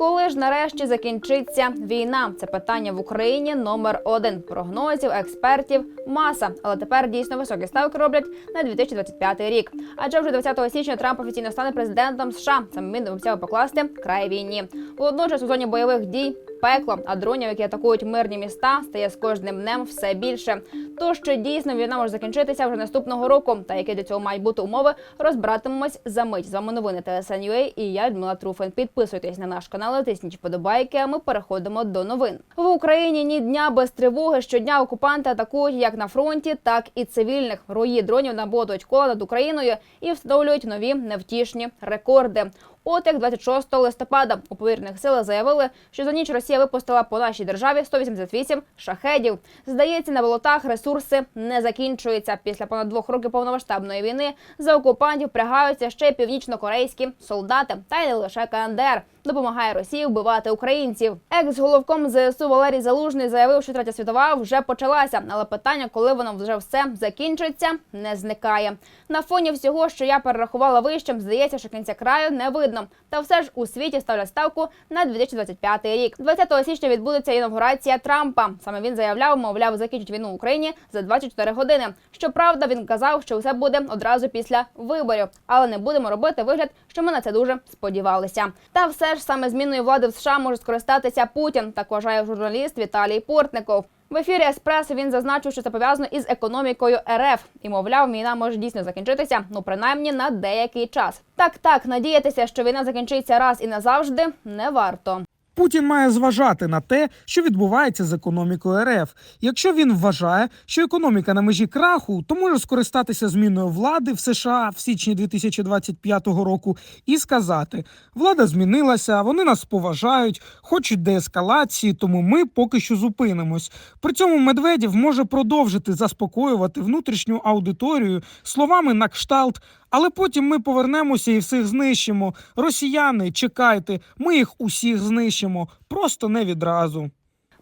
Коли ж нарешті закінчиться війна? Це питання в Україні номер один. Прогнозів, експертів, маса. Але тепер дійсно високі ставки роблять на 2025 рік. Адже вже 20 січня Трамп офіційно стане президентом США. Саме він обіцяв покласти край війні. Водночас у зоні бойових дій пекло, а дронів, які атакують мирні міста, стає з кожним днем все більше. То що дійсно війна може закінчитися вже наступного року, та які для цього мають бути умови, розбиратимемось за мить. З вами новини ТСН.UA і я Людмила Труфен. Підписуйтесь на наш канал, тисніть вподобайки. А ми переходимо до новин в Україні. Ні дня без тривоги. Щодня окупанти атакують як на фронті, так і цивільних. Рої дронів набудуть кола над Україною і встановлюють нові невтішні рекорди. От як 26 листопада у повірних силах заявили, що за ніч Росія випустила по нашій державі 188 шахедів. Здається, на болотах ресурси не закінчуються. Після понад двох років повномасштабної війни за окупантів прягаються ще північно-корейські солдати, та й не лише КНДР. Допомагає Росії вбивати українців. Екс-головком ЗСУ Валерій Залужний заявив, що третя світова вже почалася, але питання, коли воно вже все закінчиться, не зникає. На фоні всього, що я перерахувала вищим, здається, що кінця краю не видно. Та все ж у світі ставлять ставку на 2025 рік. 20 січня відбудеться інаугурація Трампа. Саме він заявляв, мовляв, закінчить війну в Україні за 24 години. Щоправда, він казав, що все буде одразу після виборів, але не будемо робити вигляд, що ми на це дуже сподівалися. Та все ж саме зміною влади в США може скористатися Путін. Так вважає журналіст Віталій Портников. В ефірі Еспресо він зазначив, що це пов'язано із економікою РФ і мовляв, війна може дійсно закінчитися, ну принаймні на деякий час. Так, так, надіятися, що війна закінчиться раз і назавжди, не варто. Путін має зважати на те, що відбувається з економікою РФ. Якщо він вважає, що економіка на межі краху, то може скористатися зміною влади в США в січні 2025 року і сказати: влада змінилася, вони нас поважають, хочуть деескалації, тому ми поки що зупинимось. При цьому Медведєв може продовжити заспокоювати внутрішню аудиторію словами на кшталт. Але потім ми повернемося і всіх знищимо. Росіяни, чекайте, ми їх усіх знищимо, просто не відразу.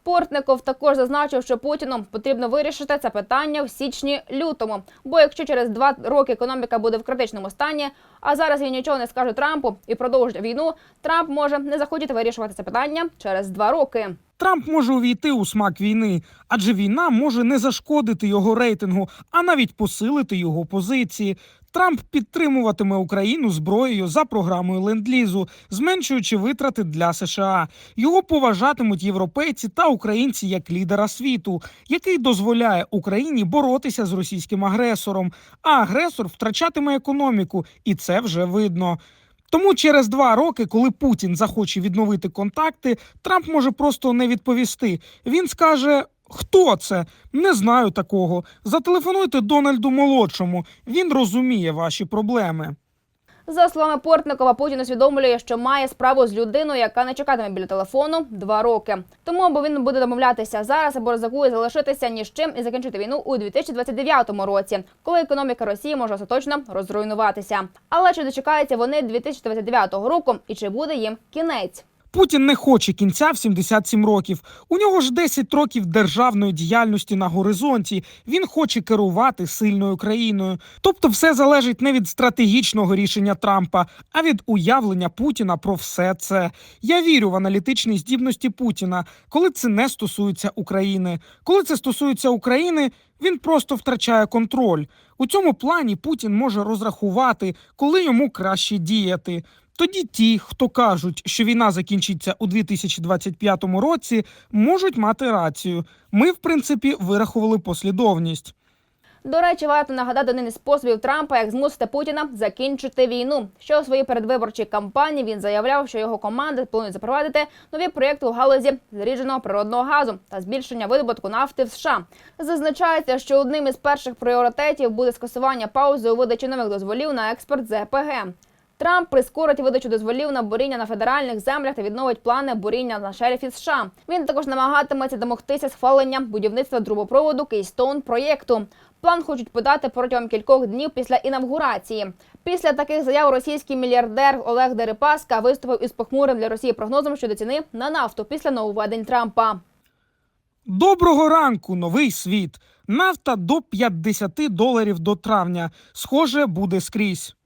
Портников також зазначив, що Путіну потрібно вирішити це питання в січні-лютому. Бо якщо через два роки економіка буде в критичному стані, а зараз він нічого не скаже Трампу і продовжить війну, Трамп може не захотіти вирішувати це питання через два роки. Трамп може увійти у смак війни, адже війна може не зашкодити його рейтингу, а навіть посилити його позиції. Трамп підтримуватиме Україну зброєю за програмою ленд-лізу, зменшуючи витрати для США. Його поважатимуть європейці та українці як лідера світу, який дозволяє Україні боротися з російським агресором. А агресор втрачатиме економіку, і це вже видно. Тому через два роки, коли Путін захоче відновити контакти, Трамп може просто не відповісти. Він скаже: Хто це? Не знаю такого. Зателефонуйте Дональду молодшому. Він розуміє ваші проблеми. За словами Портникова, Путін усвідомлює, що має справу з людиною, яка не чекатиме біля телефону два роки. Тому або він буде домовлятися зараз, або ризикує залишитися ні з чим і закінчити війну у 2029 році, коли економіка Росії може остаточно розруйнуватися. Але чи дочекаються вони 2029 року і чи буде їм кінець? Путін не хоче кінця в 77 років. У нього ж 10 років державної діяльності на горизонті. Він хоче керувати сильною країною. Тобто, все залежить не від стратегічного рішення Трампа, а від уявлення Путіна про все це. Я вірю в аналітичні здібності Путіна, коли це не стосується України. Коли це стосується України, він просто втрачає контроль. У цьому плані Путін може розрахувати, коли йому краще діяти. Тоді ті, хто кажуть, що війна закінчиться у 2025 році, можуть мати рацію. Ми, в принципі, вирахували послідовність. До речі, варто нагадати один із способів Трампа, як змусити Путіна закінчити війну. Що у своїй передвиборчій кампанії він заявляв, що його команда планує запровадити нові проєкти у галузі зрідженого природного газу та збільшення видобутку нафти в США. Зазначається, що одним із перших пріоритетів буде скасування паузи у видачі нових дозволів на експорт ЗПГ. Трамп прискорить видачу дозволів на буріння на федеральних землях та відновить плани буріння на шерифі США. Він також намагатиметься домогтися схвалення будівництва трубопроводу Кейстоун проєкту. План хочуть подати протягом кількох днів після інавгурації. Після таких заяв російський мільярдер Олег Дерипаска виступив із похмурим для Росії прогнозом щодо ціни на нафту після нововведень Трампа. Доброго ранку, новий світ. Нафта до 50 доларів до травня. Схоже, буде скрізь.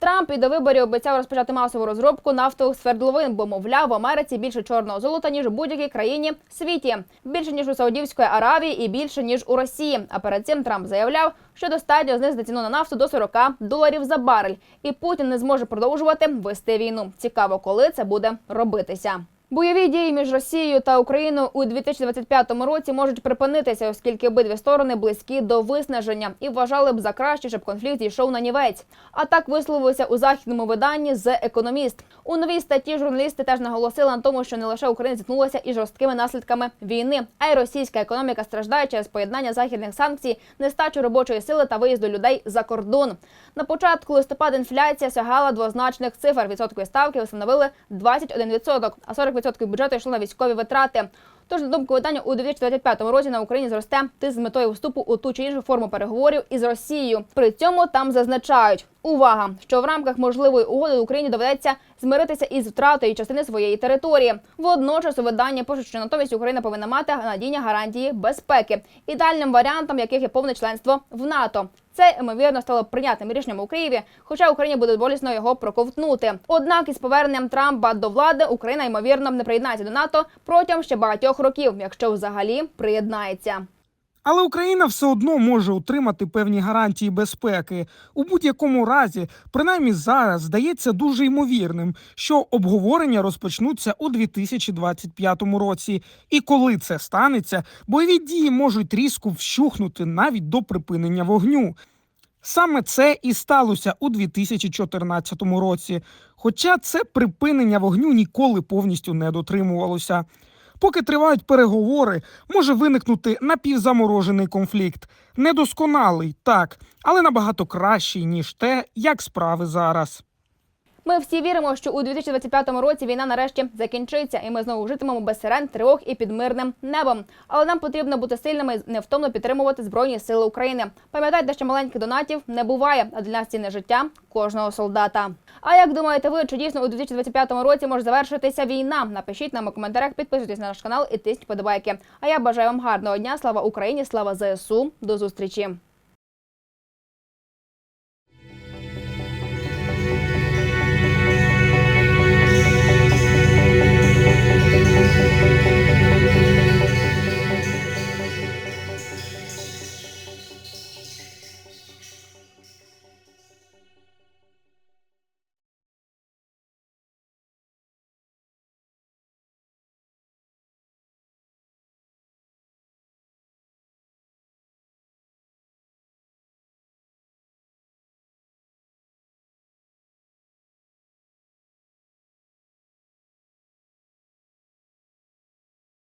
Трамп і до виборів обіцяв розпочати масову розробку нафтових свердловин, бо мовляв в Америці більше чорного золота ніж у будь-якій країні світі, більше ніж у Саудівської Аравії і більше ніж у Росії. А перед цим Трамп заявляв, що достатньо знизити ціну на нафту до 40 доларів за барель, і Путін не зможе продовжувати вести війну. Цікаво, коли це буде робитися. Бойові дії між Росією та Україною у 2025 році можуть припинитися, оскільки обидві сторони близькі до виснаження і вважали б за краще, щоб конфлікт йшов на нівець. А так висловився у західному виданні «The Economist». У новій статті журналісти теж наголосили на тому, що не лише Україна зіткнулася із жорсткими наслідками війни, а й російська економіка страждає через поєднання західних санкцій, нестачу робочої сили та виїзду людей за кордон. На початку листопада інфляція сягала двозначних цифр. Відсоткові ставки встановили 21%, а 40% бюджету йшло на військові витрати. Тож, на думку видання, у 2025 році на Україні зросте тиск з метою вступу у ту чи іншу форму переговорів із Росією. При цьому там зазначають увага, що в рамках можливої угоди Україні доведеться змиритися із втратою частини своєї території. Водночас у виданні пишуть, що натомість Україна повинна мати надійні гарантії безпеки, ідеальним варіантом яких є повне членство в НАТО. Це ймовірно стало прийнятним рішенням у Києві, хоча Україні буде болісно його проковтнути. Однак із поверненням Трампа до влади Україна ймовірно не приєднається до НАТО протягом ще багатьох років, якщо взагалі приєднається. Але Україна все одно може отримати певні гарантії безпеки. У будь-якому разі, принаймні зараз, здається дуже ймовірним, що обговорення розпочнуться у 2025 році. І коли це станеться, бойові дії можуть різко вщухнути навіть до припинення вогню. Саме це і сталося у 2014 році. Хоча це припинення вогню ніколи повністю не дотримувалося. Поки тривають переговори, може виникнути напівзаморожений конфлікт. Недосконалий, так, але набагато кращий, ніж те, як справи зараз. Ми всі віримо, що у 2025 році війна нарешті закінчиться, і ми знову житимемо без сирен, тривог і під мирним небом. Але нам потрібно бути сильними і невтомно підтримувати збройні сили України. Пам'ятайте, що маленьких донатів не буває, а для нас цінне життя кожного солдата. А як думаєте ви, чи дійсно у 2025 році може завершитися війна? Напишіть нам у коментарях, підписуйтесь на наш канал і тисніть подобайки. А я бажаю вам гарного дня. Слава Україні! Слава ЗСУ! До зустрічі!